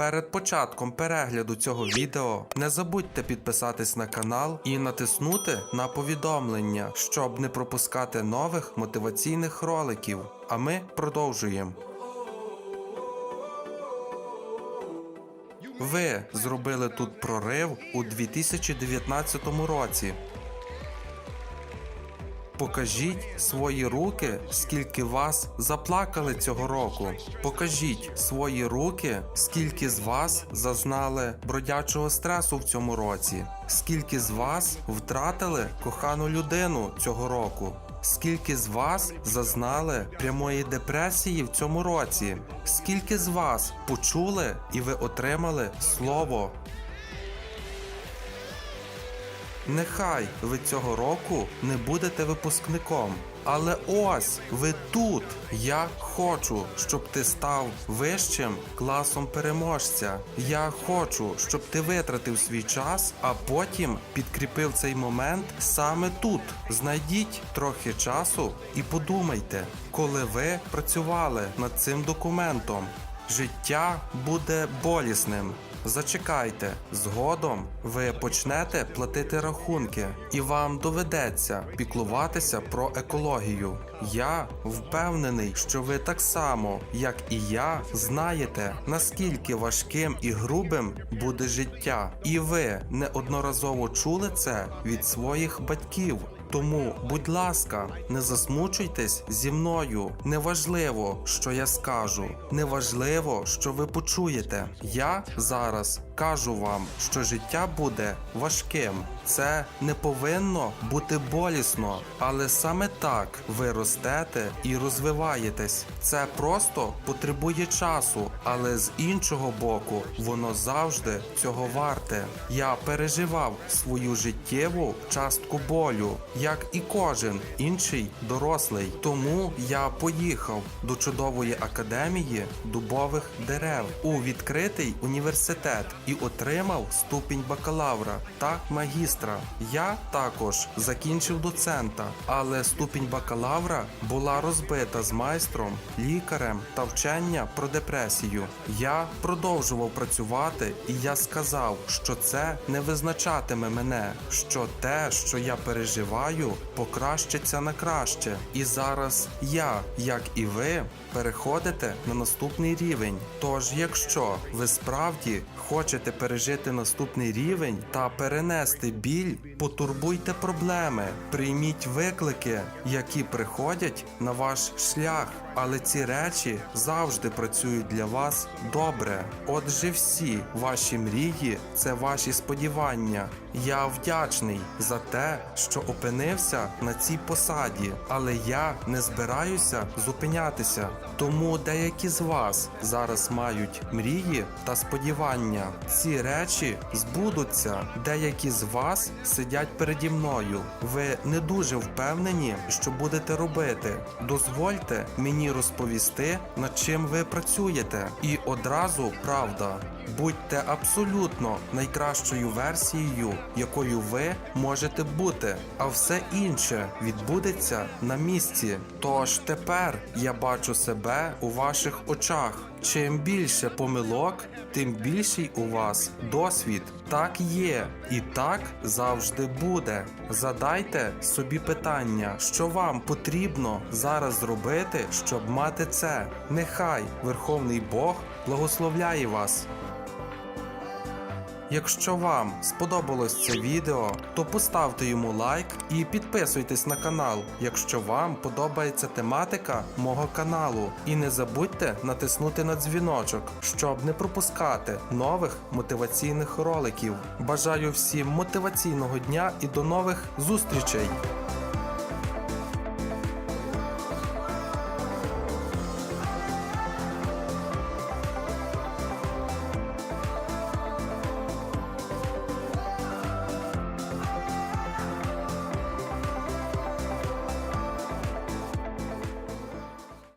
Перед початком перегляду цього відео не забудьте підписатись на канал і натиснути на повідомлення, щоб не пропускати нових мотиваційних роликів. А ми продовжуємо. Ви зробили тут прорив у 2019 році. Покажіть свої руки, скільки вас заплакали цього року. Покажіть свої руки, скільки з вас зазнали бродячого стресу в цьому році. Скільки з вас втратили кохану людину цього року. Скільки з вас зазнали прямої депресії в цьому році? Скільки з вас почули і ви отримали слово Нехай ви цього року не будете випускником. Але ось ви тут. Я хочу, щоб ти став вищим класом переможця. Я хочу, щоб ти витратив свій час, а потім підкріпив цей момент саме тут. Знайдіть трохи часу і подумайте, коли ви працювали над цим документом. Життя буде болісним. Зачекайте, згодом ви почнете платити рахунки, і вам доведеться піклуватися про екологію. Я впевнений, що ви так само, як і я, знаєте, наскільки важким і грубим буде життя, і ви неодноразово чули це від своїх батьків. Тому, будь ласка, не засмучуйтесь зі мною. Неважливо, що я скажу, неважливо, що ви почуєте. Я зараз кажу вам, що життя буде важким. Це не повинно бути болісно, але саме так ви ростете і розвиваєтесь. Це просто потребує часу, але з іншого боку, воно завжди цього варте. Я переживав свою життєву частку болю, як і кожен інший дорослий. Тому я поїхав до чудової академії дубових дерев у відкритий університет і отримав ступінь бакалавра та магістра. Я також закінчив доцента, але ступінь бакалавра була розбита з майстром, лікарем та вчення про депресію. Я продовжував працювати, і я сказав, що це не визначатиме мене, що те, що я переживаю, покращиться на краще. І зараз я, як і ви, переходите на наступний рівень. Тож, якщо ви справді хочете пережити наступний рівень та перенести біль, потурбуйте проблеми, прийміть виклики, які приходять на ваш шлях. Але ці речі завжди працюють для вас добре. Отже, всі ваші мрії це ваші сподівання. Я вдячний за те, що опинився на цій посаді, але я не збираюся зупинятися. Тому деякі з вас зараз мають мрії та сподівання. Ці речі збудуться. Деякі з вас сидять переді мною. Ви не дуже впевнені, що будете робити. Дозвольте мені розповісти, над чим ви працюєте. І одразу правда. Будьте абсолютно найкращою версією, якою ви можете бути, а все інше відбудеться на місці. Тож тепер я бачу себе у ваших очах. Чим більше помилок, тим більший у вас досвід. Так є, і так завжди буде. Задайте собі питання, що вам потрібно зараз зробити, щоб мати це. Нехай Верховний Бог благословляє вас. Якщо вам сподобалось це відео, то поставте йому лайк і підписуйтесь на канал, якщо вам подобається тематика мого каналу. І не забудьте натиснути на дзвіночок, щоб не пропускати нових мотиваційних роликів. Бажаю всім мотиваційного дня і до нових зустрічей!